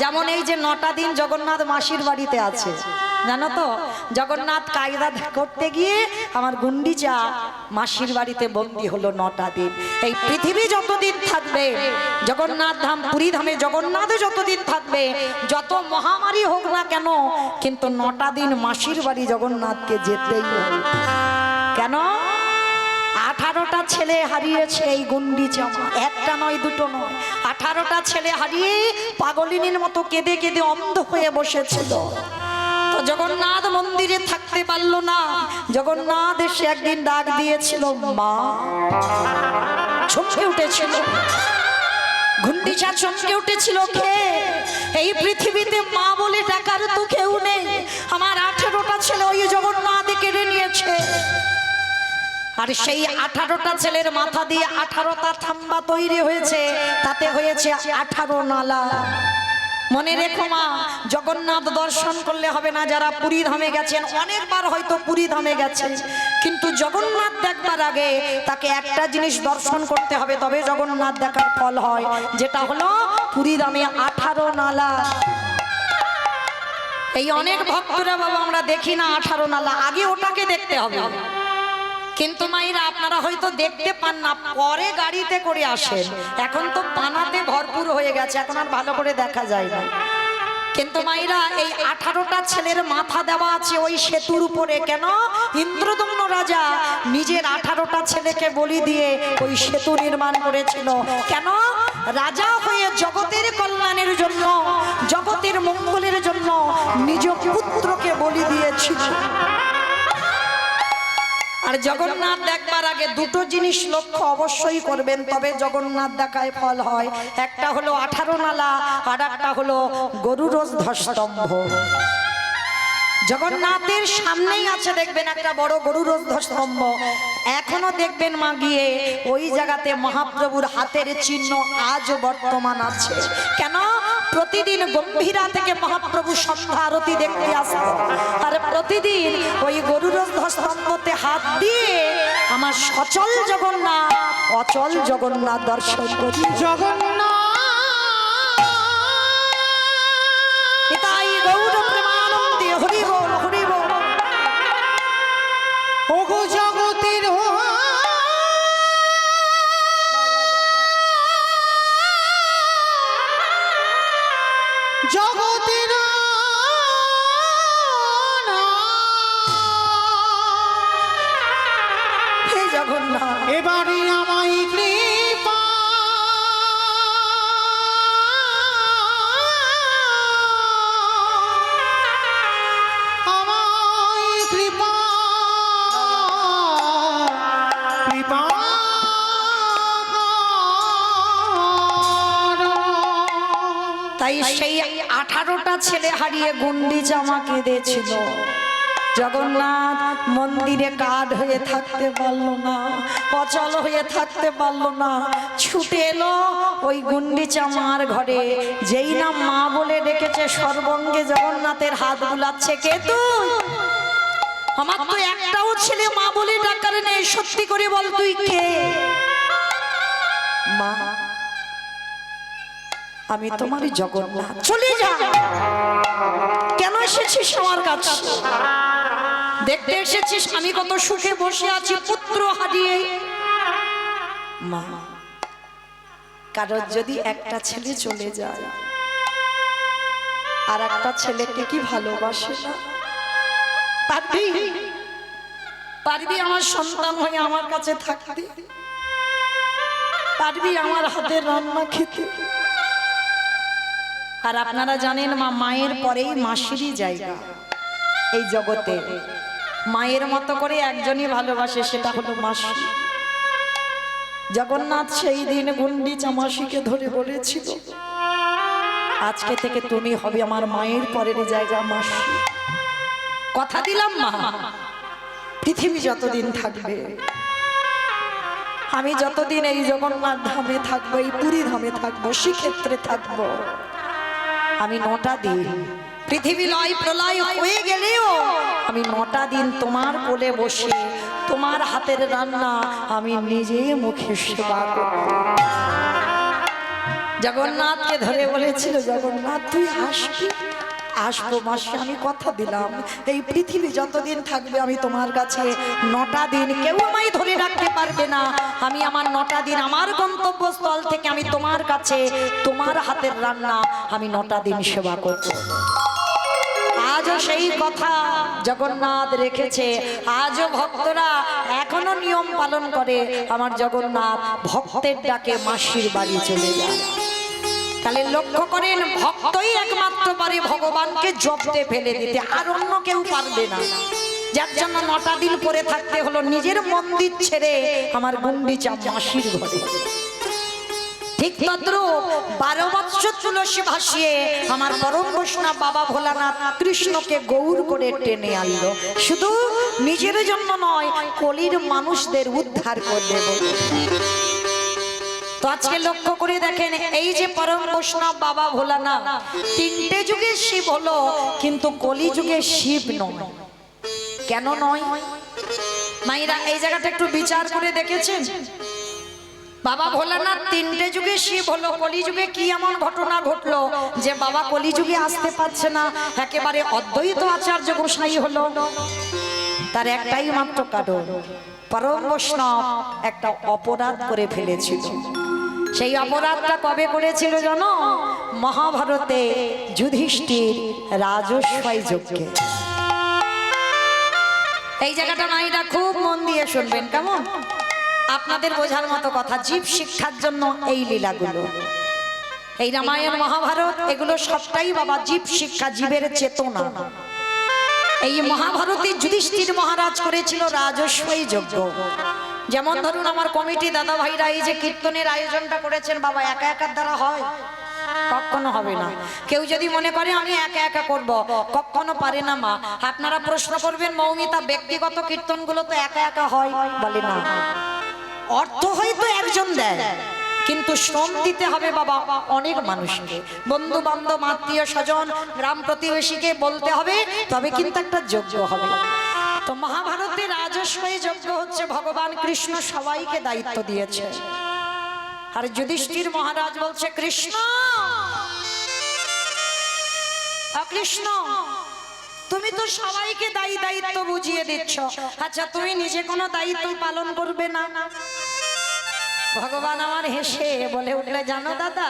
যেমন এই যে নটা দিন জগন্নাথ মাসির বাড়িতে আছে। জানো তো? জগন্নাথ কায়দা করতে গিয়ে আমার গুন্ডিচা মাসির বাড়িতে বন্দি হলো নটা দিন। এই পৃথিবী যতদিন থাকবে, জগন্নাথ ধাম, পুরী ধামে জগন্নাথ যতদিন থাকবে, যত মহামারী হোক না কেন, কিন্তু নটা দিন মাসির বাড়ি জগন্নাথকে যেতেই হবে। কেন? আঠারোটা ছেলে হারিয়েছে এই গুন্ডি জামা। একটা নয়, দুটো নয়। আঠারোটা ছেলে হারিয়ে পাগলিনীর মতো কেঁদে কেঁদে অন্ধ হয়ে বসেছিল। তো জগন্নাথ মন্দিরে থাকতে পারল না। জগন্নাথ এসে একদিন ডাক দিয়েছিল, মা। চমকে উঠেছিল। ঘুন্ডিচা চমকে উঠেছিল কে এই পৃথিবীতে মা বলে ডাকার তো কেউ নেই। আর সেই আঠারোটা ছেলের মাথা দিয়ে আঠারোটা থাম্বা তৈরি হয়েছে তাতে হয়েছে আঠারো নালা। মনে রেখো মা জগন্নাথ দর্শন করলে হবে না যারা পুরী ধামে গেছেন অনেকবার হয়তো পুরী ধামে গেছেন। কিন্তু জগন্নাথ দেখবার আগে তাকে একটা জিনিস দর্শন করতে হবে তবে জগন্নাথ দেখার ফল হয় যেটা হলো পুরী ধামে আঠারো নালা। এই অনেক ভক্তরা বাবা আমরা দেখি না। আঠারো নালা আগে ওটাকে দেখতে হবে। কিন্তু মাইরা আপনারা হয়তো দেখতে পান না, পরে গাড়িতে করে আসেন। এখন তো পানাতে ভরপুর হয়ে গেছে, এখন আর ভালো করে দেখা যায় না। কিন্তু মাইরা এই আঠারোটা ছেলের মাথা দেওয়া আছে ওই সেতুর উপরে। কেন? ইন্দ্রদম্ন রাজা নিজের আঠারোটা ছেলেকে বলি দিয়ে ওই সেতু নির্মাণ করেছিল। কেন? রাজা হয়ে জগতের কল্যাণের জন্য, জগতের মঙ্গলের জন্য নিজ পুত্রকে বলি দিয়েছিল। আর জগন্নাথ দেখবার আগে দুটো জিনিস লক্ষ্য অবশ্যই করবেন, তবে জগন্নাথ দেখায় ফল হয়। একটা হলো আঠারো নালা, আর একটা হলো গরুরোজ ধস্তম্ভ। জগন্নাথের সামনেই আছে দেখবেন একটা বড় গরুরোজ স্তম্ভ এখনও দেখবেন মা গিয়ে ওই জায়গাতে মহাপ্রভুর হাতের চিহ্ন আজও বর্তমান আছে। কেন? প্রতিদিন গম্ভীরা থেকে মহাপ্রভু সন্ধ্যা আরতি দেখতে আসতো আর প্রতিদিন ওই গরুরন্ধ স্তম্ভতে হাত দিয়ে আমার সচল জগন্নাথ, অচল জগন্নাথ দর্শন তাই আঠারোটা ছেলে হারিয়ে গুন্ডি জামা কেঁদেছিল। জগন্নাথ মন্দিরে কাঠ হয়ে থাকতে পারল না অচল হয়ে থাকতে পারল না। ছুটে এলো ওই গুন্ডি চামার ঘরে। যেই না মা বলে ডেকেছে, সর্বঙ্গে জগন্নাথের হাত বুলাচ্ছে। কে তুই আমার তো একটাও ছেলে মা বলে ডাকারে নেই, সত্যি করে বল তুই কে? মা আমি তোমারই জগন্নাথ। চলে যা! কেন এসেছিস আমার কাছে? দেখতে এসেছিস আমি কত সুখে বসে আছি পুত্র হারিয়ে। মা কারোর যদি একটা ছেলে চলে যায় আর একটা ছেলেকে কি ভালোবাসে না? পারবি? পারবি আমার সন্তান হয়ে আমার কাছে থাকতে? পারবি আমার হাতের রান্না খেতে? আর আপনারা জানেন মা মায়ের পরেই মাসিরই জায়গা। এই জগতে মায়ের মতো করে একজনই ভালোবাসে, সেটা হলো মাসি। জগন্নাথ সেই দিন গুন্ডিচা মাসিকে ধরে বলেছিল, আজকে থেকে তুমি হবে আমার মায়ের পরের জায়গা মাসি। কথা দিলাম মা, পৃথিবী যতদিন থাকবে, আমি যতদিন এই জগন্নাথ ধামে থাকব, এই পুরী ধামে থাকব সেক্ষেত্রে থাকব আমি নটা দিন। পৃথিবী লয় প্রলয় হয়ে গেলেও আমি নটা দিন তোমার কোলে বসে তোমার হাতের রান্না আমি নিজে মুখে সেবা জগন্নাথকে ধরে বলেছিল, জগন্নাথ, তুই আসবি? আসব মাসে আমি কথা দিলাম, এই পৃথিবী যতদিন থাকবে আমি তোমার কাছে নটা দিন কেউ আমায় ধরে রাখতে পারবে না। আমি আমার নটা দিন আমার গন্তব্যস্থল থেকে আমি তোমার কাছে, তোমার হাতের রান্না আমি নটা দিন সেবা করব। আজও সেই কথা জগন্নাথ রেখেছে, আজও ভক্তরা এখনও নিয়ম পালন করে, আমার জগন্নাথ ভক্তের ডাকে মাসির বাড়ি চলে যায়। তাহলে লক্ষ্য করেন, ভক্তই একমাত্র পারে ভগবানকে জব্দে ফেলে দিতে, আর অন্য কেউ পারবে না। যার জন্য নটা দিন পরে থাকতে হলো, নিজের মন্দির ছেড়ে আমার গুন্ডিচা মাসির ঘরে। বারো বৎসর তুলসী ভাসিয়ে আমার পরম বৈষ্ণব বাবা ভোলানাথ কৃষ্ণকে গৌর করে টেনে আনলো। শুধু নিজের জন্য নয়, কলির মানুষদের উদ্ধার বলে। তো আজকে লক্ষ্য করে দেখেন, এই যে পরম বৈষ্ণব বাবা ভোলানাথ, তিনটে যুগে শিব হলো, কিন্তু কলি যুগে শিব নয়। কেন নয়? মাইরা এই জায়গাটা একটু বিচার করে দেখেছেন? বাবা ভোলানাথ তিনটে যুগে শিব হলো, কলিযুগে কি এমন ঘটনা ঘটলো যে বাবা কলিযুগে আসতে পারছে না, একেবারে অদ্বৈত আচার্য গোসাই হলো? তার একটাই মাত্র কারণ, পরম বৈষ্ণব একটা অপরাধ করে ফেলেছিল। সেই অপরাধটা কবে করেছিল জানো? মহাভারতে যুধিষ্ঠির রাজস্বাই যজ্ঞে। এই জায়গাটা মাইরা খুব মন দিয়ে শুনবেন, কেমন? আপনাদের বোঝার মতো কথা, জীব শিক্ষার জন্য এই লীলাগুলো। এই রামায়ণ, মহাভারত, এগুলো সবটাই বাবা জীব শিক্ষা, জীবের চেতনা। এই মহাভারতে যুধিষ্ঠির মহারাজ করেছিল রাজস্বই যজ্ঞ। যেমন ধরুন আমার কমিটি দাদা ভাইরা এই যে কীর্তনের আয়োজনটা করেছেন বাবা একা একার দ্বারা হয়? কখনো হবে না। কেউ যদি মনে করে আমি একা একা করব কখনো পারে না মা। আপনারা প্রশ্ন করবেন মৌমিতা ব্যক্তিগত কীর্তনগুলো তো একা একা হয়? বলে না। অর্থ হয়তো একজন দেয়। কিন্তু শ্রম দিতে হবে বাবা অনেক মানুষকে। বন্ধু বান্ধব আত্মীয় স্বজন গ্রাম প্রতিবেশীকে বলতে হবে তবে কিন্তু একটা যোগ্য হবে। তো মহাভারতের রাজস্বী যজ্ঞ হচ্ছে, ভগবান কৃষ্ণ সবাইকে দায়িত্ব দিয়েছে। আর যুধিষ্ঠির মহারাজ বলছে, কৃষ্ণ! কৃষ্ণ তুমি তো সবাইকে দায়ী দায়িত্ব বুঝিয়ে দিচ্ছ। আচ্ছা তুমি নিজে কোনো দায়িত্ব পালন করবে না? ভগবান আমার হেসে বলে উঠলে, জানো দাদা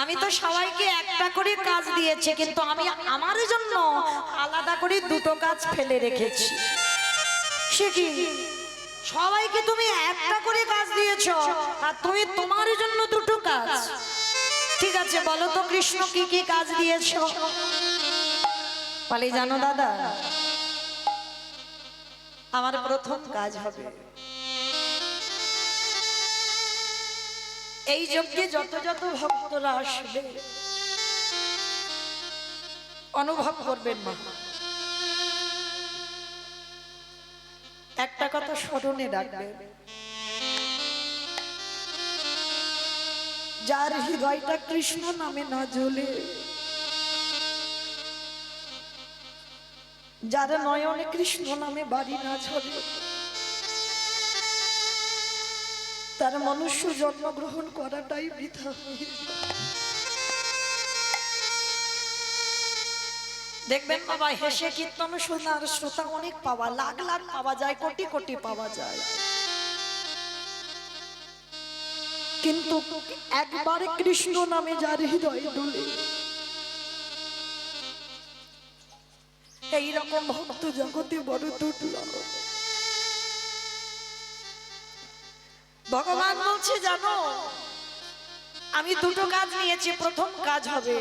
আমি তো সবাইকে একটা করে কাজ দিয়েছি কিন্তু আমি আমার জন্য আলাদা করে দুটো কাজ ফেলে রেখেছি। সে কি? সবাইকে তুমি একটা করে কাজ দিয়েছ আর তুমি তোমার জন্য দুটো কাজ। ঠিক আছে বলো তো কৃষ্ণ কি কি কাজ দিয়েছ? বলে জানো দাদা। আমার প্রথম কাজ হবে। এই যজ্ঞে যত যত ভক্তরা আসবে, অনুভব করবেন মা একটা কথা স্মরণে রাখবেন, যার হৃদয়টা কৃষ্ণ নামে না জ্বলে, যার নয়নে কৃষ্ণ নামে বাড়ি না ছড়ে তার মনুষ্য জন্মগ্রহণ করাটাই বৃথা দেখবেন বাবা, হেসে কীর্তন শোনার শ্রোতা অনেক পাওয়া, লাখ লাখ পাওয়া যায়, কোটি কোটি পাওয়া যায়। কিন্তু একবারে কৃষ্ণ নামে যার হৃদয় ডোলে, এইরকম ভক্ত জগতে বড় দুর্লভ। ভগবান বলছে, জানো, আমি দুটো কাজ নিয়েছি, প্রথম কাজ হবে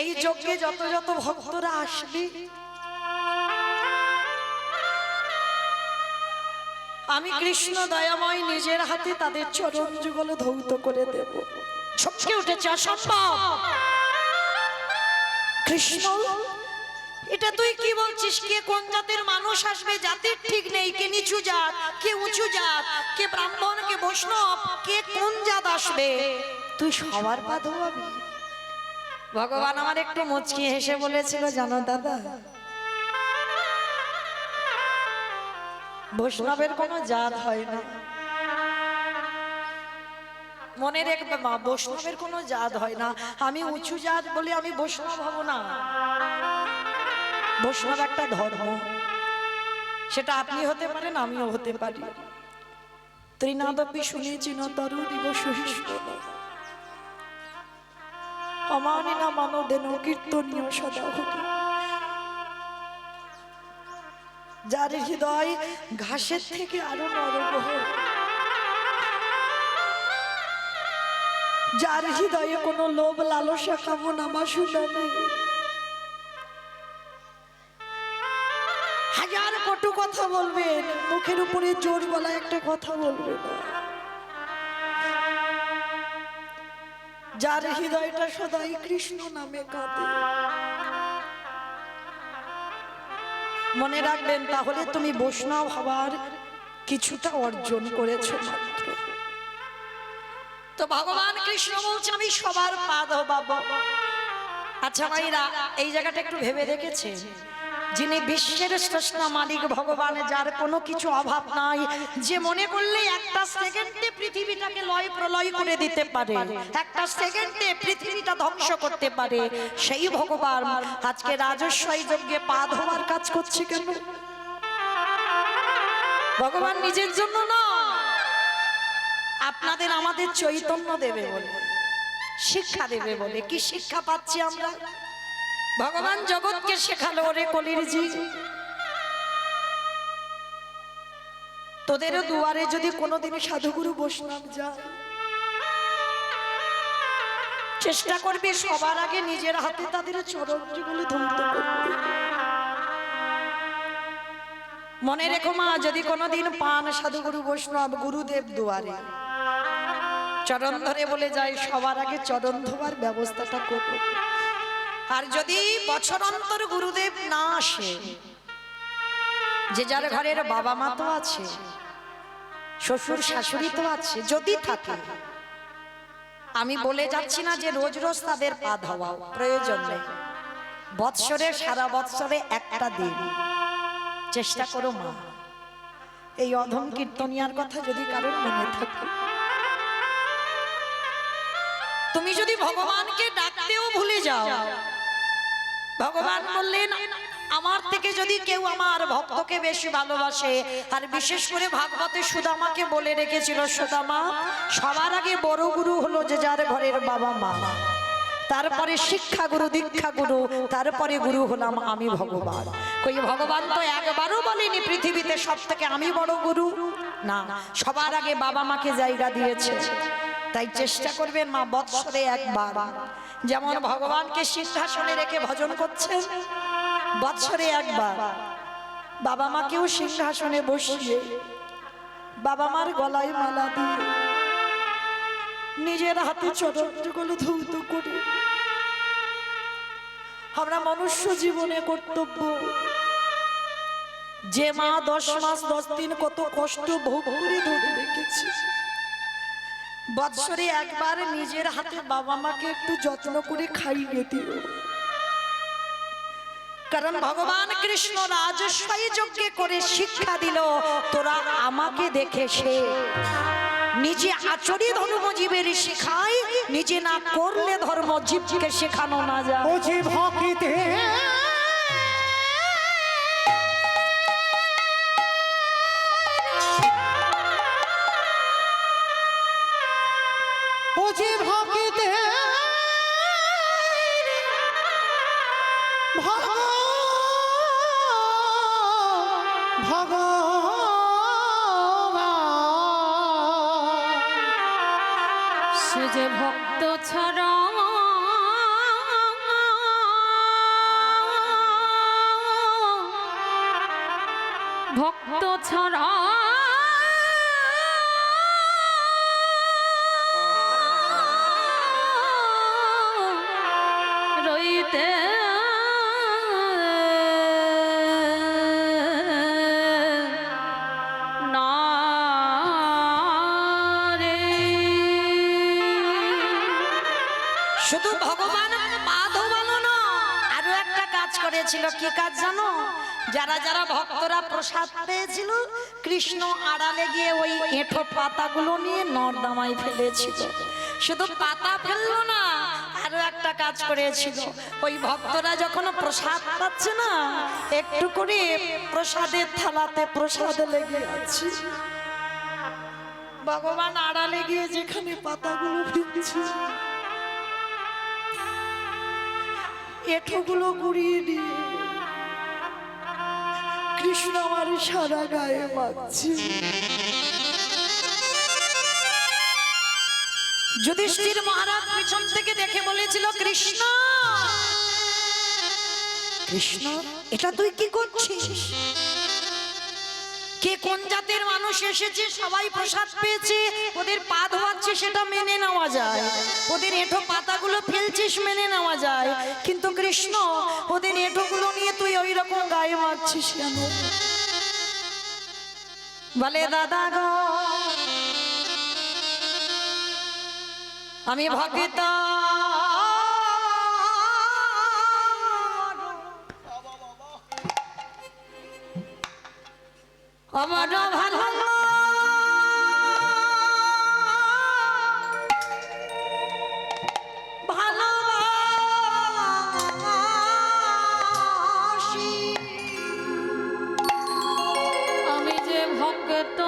এই যজ্ঞে যত যত ভক্তরা আসবে, আমি কৃষ্ণ দয়াময় নিজের হাতে তাদের চরণ যুগল ধৌত করে দেব। ছপকে উঠেছে, অসম্ভব। কৃষ্ণ এটা তুই কি বলছিস? কে কোন জাতের মানুষ আসবে? জাতির ঠিক নেই। কে নিচু জাত, কে উঁচু জাত, কে ব্রাহ্মণ, কে বৈষ্ণব, কে কোন জাত আসবে? তুই সবার পা ধোয়াবি ভগবান আমার একটু মুচকি হেসে বলেছিল, জানো দাদা, বৈষ্ণবের কোনো জাত হয় না। মনে রেখবে মা, বৈষ্ণবের কোনো জাত হয় না। আমি উঁচু জাত বলে আমি বৈষ্ণব হব না। বৈষ্ণব একটা ধর্ম। সেটা আপনি হতে পারেন, আমিও হতে পারি। শুনেছি যার হৃদয় ঘাসের থেকে আরও নরগ্রহ যার হৃদয়ে কোনো লোভ, লালসা কামনা বাসনা নেই। বলবেন, মুখের উপরে জোর গলা একটা কথা বলবে না। যার হৃদয়টা সদাই কৃষ্ণ নামে কাঁদে। মনে রাখবেন, তাহলে তুমি বৈষ্ণব হবার কিছুটা অর্জন করেছ মাত্র। তো ভগবান কৃষ্ণ বলছে, আমি সবার পা বাবা আচ্ছা ভাইরা, এই জায়গাটা একটু ভেবে দেখেছে যিনি বিশ্বের স্রষ্টা মালিক, ভগবান, যার কোনো কিছু অভাব নাই, যে মনে করলে একটা সেকেন্ডে পৃথিবীটাকে লয় প্রলয় করে দিতে পারে, একটা সেকেন্ডে পৃথিবীটা ধ্বংস করতে পারে, সেই ভগবান আজকে রাজস্বই যজ্ঞে পা ধোয়ার কাজ করছে কেন? ভগবান নিজের জন্য না, আপনাদের আমাদের চৈতন্য দেবে বলে, শিক্ষা দেবে বলে, কি শিক্ষা পাচ্ছি আমরা? ভগবান জগৎকে শেখালো ওরে কলির জি তোদেরও দুয়ারে যদি কোনোদিন সাধুগুরু বৈষ্ণব যায়, চেষ্টা করবে সবার আগে নিজের হাতে তাদের চরণগুলো করতে। মনে রেখো মা, যদি কোনোদিন পান সাধুগুরু বৈষ্ণব গুরুদেব দুয়ারে, চরণ ধরে বলে যায়, সবার আগে চরণ ধোয়ার ব্যবস্থাটা করো। আর যদি বছর অন্তর গুরুদেব না আসে, যে যার ঘরের বাবা মা তো আছে, শ্বশুর শাশুড়ি তো আছে, যদি থাকে, আমি বলে যাচ্ছি না যে রোজ রোজ তাদের পা ধাওয়াও প্রয়োজন নেই। বৎসরে, সারা বৎসরে একটা দিন। চেষ্টা করো মা, এই অধম কীর্তনিয়ার কথা যদি কারোর মনে থাকে। তুমি যদি ভগবানকে ডাকতেও ভুলে যাও ভগবান বললেন, আমার থেকে যদি কেউ আমার ভক্তকে বেশি ভালোবাসে, আর বিশেষ করে ভাগবতে সুদামাকে বলে রেখেছিল, সুদামা, সবার আগে বড় গুরু হলো যে যার ঘরের বাবা মা। তারপরে শিক্ষা গুরু, দীক্ষা গুরু, তারপরে গুরু হলাম আমি ভগবান। কই, ভগবান তো একবারও বলেনি পৃথিবীতে সব থেকে আমি বড় গুরু। না, সবার আগে বাবা মাকে জায়গা দিয়েছে। তাই চেষ্টা করবেন মা, বৎসরে একবার। যেমন ভগবানকে সিংহাসনে রেখে ভজন করছেন। বৎসরে একবার। বাবা মাকেও সিংহাসনে বসিয়ে বাবা মার গলায় মালা দিয়ে নিজের হাতে চরণগুলো ধৌত করে আমরা মনুষ্য জীবনে কর্তব্য। যে মা দশ মাস দশ দিন কত কষ্ট ভোগ করে ধরে রেখেছি। বৎসরে একবার নিজের হাতে বাবা মাকে একটু যত্ন করে খাইয়ে দিও। কারণ ভগবান কৃষ্ণ রাজস্বাই যজ্ঞে করে শিক্ষা দিল, তোরা আমাকে দেখে সে। নিজে আচরি ধর্ম জীবের শেখায়, নিজে না করলে ধর্ম জীবকে শেখানো না যায়। শুধু ভগবান না একটা কাজ করেছিল, কি কাজ জানো? যারা যারা ভক্তরা প্রসাদ পেয়েছিল, কৃষ্ণ আড়ালে গিয়ে ওই এঁঠো পাতাগুলো নিয়ে নর্দামায় ফেলেছিল। শুধু পাতা ফেলল না একটা কাজ ওই ভক্তরা যখন প্রসাদ পাচ্ছে না, একটু করে প্রসাদের থালাতে প্রসাদ লেগে আছে। ভগবান আড়ালে গিয়ে যেখানে পাতাগুলো ফেলছে এঁঠোগুলো গুড়িয়ে দিয়ে কৃষ্ণ আমার সারা গায়ে মাখছে। যুধিষ্ঠির মহারাজ পিছন থেকে দেখে বলেছিল কৃষ্ণ! কৃষ্ণ এটা তুই কি করছিস? কে কোন জাতের মানুষ এসেছে? সবাই প্রসাদ পেয়েছে। ওদের পা ধোয়াচ্ছে, সেটা মেনে নেওয়া যায়। ওদের এঁঠো পাতাগুলো ফেলছিস, মেনে নেওয়া যায়। কিন্তু কৃষ্ণ, ওদের এঁঠোগুলো নিয়ে তুই ওই রকম গায়ে মারছিস কেন? বলে, দাদা গো, আমি ভক্ত আমার ভালো আমি যে ভক্ত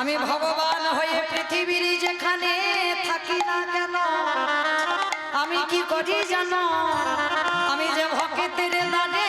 আমি ভগবান হয়ে পৃথিবীর যেখানে থাকি না কেন? আমি কি করি জানো? আমি যে ভকেতের দানে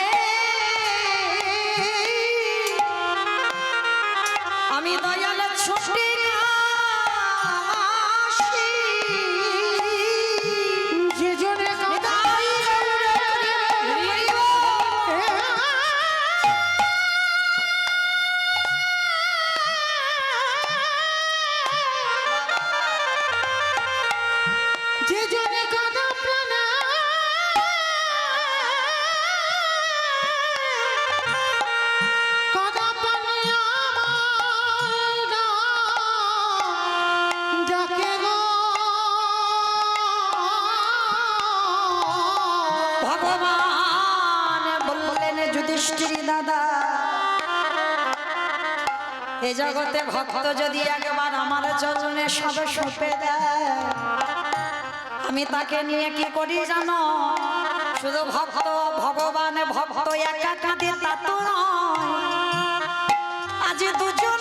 জগতে ভক্ত যদি একবার আমার চরণে সব সঁপে দেয় আমি তাকে নিয়ে কি করি জানো? শুধু ভক্ত, ভগবান ভক্ত একা কাঁদে তা তো নয়। আজ দুজন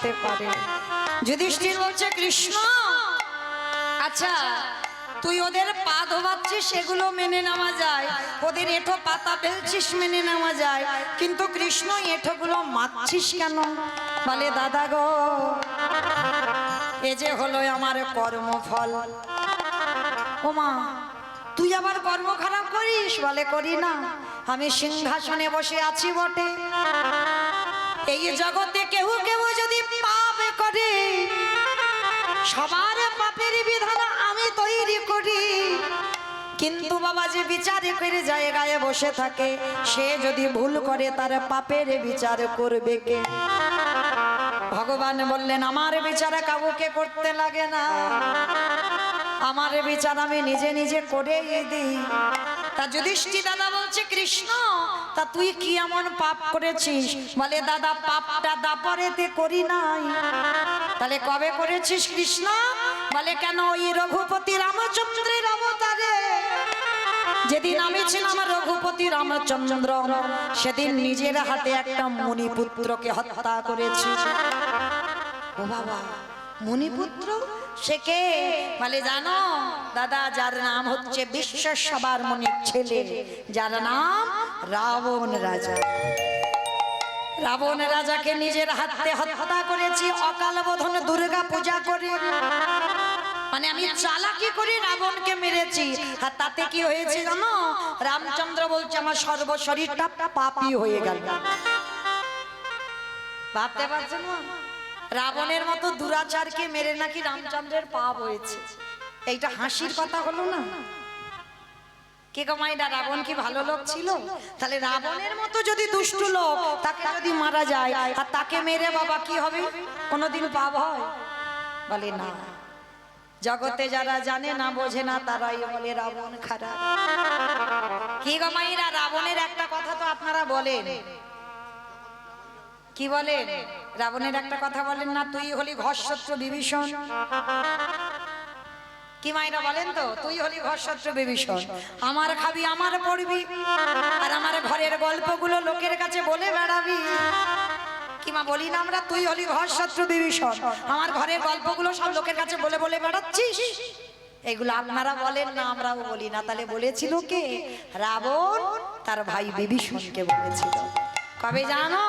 হতে পারে। যুধিষ্ঠির বলছে, কৃষ্ণ আচ্ছা তুই ওদের পা ধোবাচ্ছিস সেগুলো মেনে নেওয়া যায়। ওদের এঁঠো পাতা ফেলছিস, মেনে নেওয়া যায়। কিন্তু কৃষ্ণ, এঁঠোগুলো মারছিস কেন? বলে, দাদা গো, এ যে হলো আমার কর্মফল। ওমা, তুই আবার কর্ম খারাপ করিস? বলে, করি না। আমি সিংহাসনে বসে আছি বটে। এই জগতে কেউ কেউ যদি সবার পাপের বিধান আমি তৈরি করি। কিন্তু বাবা যে বিচারে করে জায়গায় বসে থাকে, সে যদি ভুল করে তার পাপের বিচার করবে কে? ভগবান বললেন, আমার বিচার কাউকে করতে লাগে না। আমার বিচার আমি নিজে নিজে করে দিই। তা যুধিষ্ঠি দাদা বলছে, কৃষ্ণ, তা তুই কি এমন পাপ করেছিস? বলে, দাদা, পাপটা দাপরেতে করি নাই। তাহলে কবে করেছিস কৃষ্ণ? বলে কেন ওই রঘুপতি রামচন্দ্রের অবতারে? যেদিন আমি ছিলাম রঘুপতি রামচন্দ্র সেদিন নিজের হাতে একটা মুনিপুত্রকে হত্যা করেছি। ও বাবা মুনিপুত্র সে কে? বলে জানো দাদা যার নাম হচ্ছে বিশ্ব সবার মনির ছেলে। যার নাম রাবণ রাজা। রাবণ রাজাকে নিজের হাতে হত্যা করেছি, অকাল বোধন দুর্গা পূজা করে। মানে আমি চালাকি করে রাবণকে মেরেছি। আর তাতে কি হয়েছে জানো? রামচন্দ্র বলছে, আমার সর্বশরীরটা পাপি হয়ে গেল। ভাবতে পারছেন? রাবণের মতো দুরাচারকে মেরে নাকি রামচন্দ্রের পাপ হয়েছে? এইটা হাসির কথা হলো না? কে কমাইডা রাবণ কি ভালো লোক ছিল? তাহলে রাবণের মতো যদি দুষ্টু লোক, তাকে যদি মারা যায়, আর তাকে মেরে বাবা কি হবে? কোনোদিন পাপ হয়? বলে না। জগতে যারা জানে না, বোঝে না, তারাই বলে রাবণ খারাপ। কি গমাইরা রাবণের একটা কথা তো আপনারা বলেন। কি বলেন? রাবণের একটা কথা বলেন না, তুই হলি ঘরশত্রু বিভীষণ। কি মাইরা বলেন তো? তুই হলি ঘরশত্রু বিভীষণ। আমার খাবি আমার পড়বি। আর আমার ঘরের গল্পগুলো লোকের কাছে বলে বেড়াবি। কি মা বলি না আমরা? তুই হলি ঘরশত্রু বিভীষণ। আমার ঘরের গল্পগুলো সব লোকের কাছে বলে বলে বেড়াচ্ছিস? এগুলো আপনারা বলেন না আমরাও বলি না। তাহলে বলেছিল কে রাবণ তার ভাই বিভীষণকে বলেছিল। কবে জানো?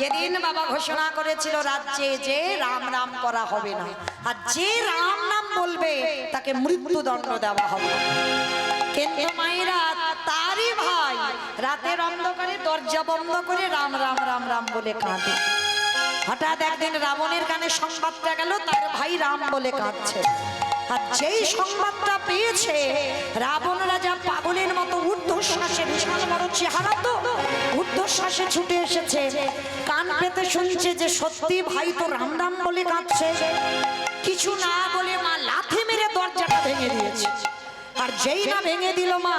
যেদিন বাবা ঘোষণা করেছিল রাজ্যে যে রাম রাম করা হবে না। আর যে রাম নাম বলবে তাকে মৃত্যুদণ্ড দেওয়া হবে। কিন্তু মায়েরা, তারই ভাই, রাতের অন্ধকারে দরজা বন্ধ করে রাম রাম রাম রাম বলে কাঁদে। হঠাৎ একদিন রাবণের কানে সংবাদটা গেল, তার ভাই রাম বলে কাঁদছে। আর যেই সংবাদটা পেয়েছে, রাবণ রাজা পাগলের মতো ঊর্ধ্বশ্বাসে বিশাল বড় চেহারা তো, ঊর্ধ্বশ্বাসে ছুটে এসেছে। কান পেতে শুনছে যে সত্যি ভাই তো রাম রাম বলে কাঁদছে। কিছু না বলে দিয়েছে। আর যেই না ভেঙে দিল মা,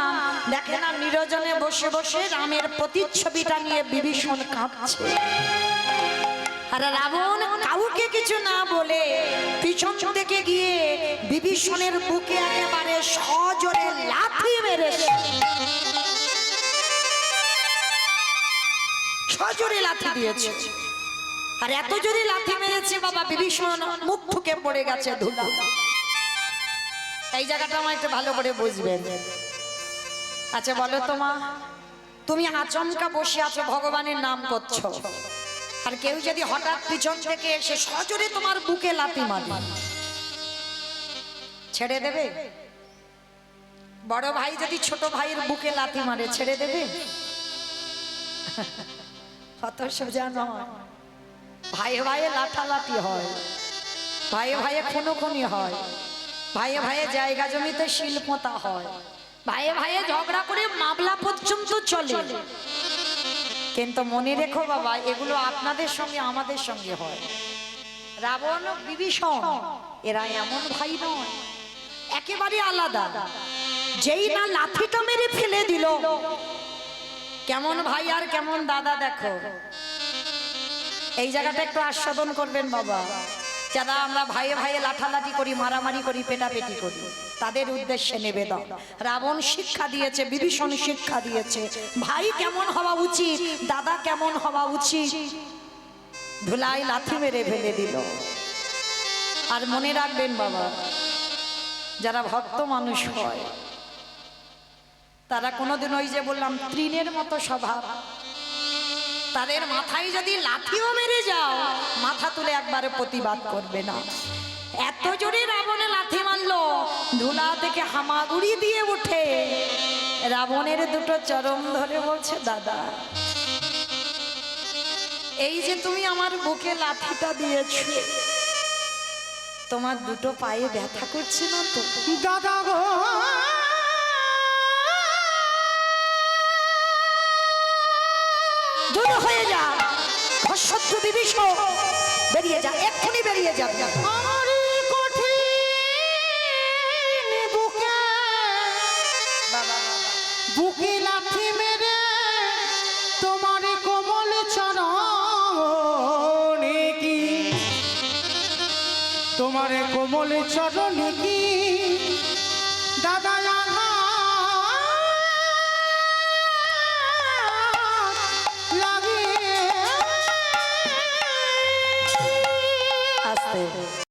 দেখে না নিরজনে বসে বসে রামের প্রতিচ্ছবিটা নিয়ে বিভীষণ কাঁদছে। আর রাবণ, কাউকে কিছু না বলে পিছন থেকে গিয়ে বিভীষণের বুকে একেবারে সজোরে লাথি সজোরে লাথি দিয়েছে। আর এত জোরে লাথি মেরেছে বাবা বিভীষণ, মুখ ঠুকে পড়ে গেছে ধুলো। এই জায়গাটা আমার একটু ভালো করে বুঝবেন। আচ্ছা বলো তোমা তুমি আচমকা বসে আছো, ভগবানের নাম করছ। আর কেউ যদি হঠাৎ পিছন থেকে এসে সজোরে তোমার বুকে লাথি মারে। ছেড়ে দেবে? বড় ভাই যদি ছোট ভাইয়ের বুকে লাথি মারে, ছেড়ে দেবে? কত সোজা নয়। ভাইয়ে ভাইয়ে লাঠালাঠি হয়। ভাইয়ে ভাইয়ে খুনোখুনি হয়। ভাইয়ে ভাইয়ে জায়গা জমিতে শিল্পতা হয়। ভাইয়ে ভাইয়ে ঝগড়া করে মামলা পর্যন্ত চলে। কিন্তু মনে রেখো বাবা, এগুলো আপনাদের সঙ্গে আমাদের সঙ্গে হয়। রাবণ বিভীষণ, এরা এমন ভাই নয়। একেবারে আলাদা। যেই না লাঠিটা মেরে ফেলে দিল। কেমন ভাই আর কেমন দাদা দেখো। এই জায়গাটা একটু আস্বাদন করবেন বাবা। যারা আমরা ভাইয়ে ভাইয়ে লাঠালাঠি করি, মারামারি করি, পেটাপেটি করি, তাদের উদ্দেশ্যে নিবেদন। রাবণ শিক্ষা দিয়েছে, বিভীষণ শিক্ষা দিয়েছে। ভাই কেমন হওয়া উচিত? দাদা কেমন হওয়া উচিত? ধুলাই লাথি মেরে ফেলে দিল। আর মনে রাখবেন বাবা, যারা ভক্ত মানুষ হয়, তারা কোনোদিন ওই যে বললাম, তৃণের মতো স্বভাব। তাদের মাথায় যদি লাঠিও মেরে যাও, মাথা তুলে একবারে প্রতিবাদ করবে না। এত জোরে রাবণে লাথি মারলো, ধুলা থেকে হামাগুড়ি দিয়ে উঠে। রাবণের দুটো চরম ধরে বলছে, দাদা, এই যে তুমি আমার বুকে লাঠিটা দিয়েছ, তোমার দুটো পায়ে ব্যথা করছে না তো? দাদা গো বেরিয়ে যা এক্ষুনি বেরিয়ে আমারই বুকে। কোমল চরণে কি? তোমার কোমল চরণে কি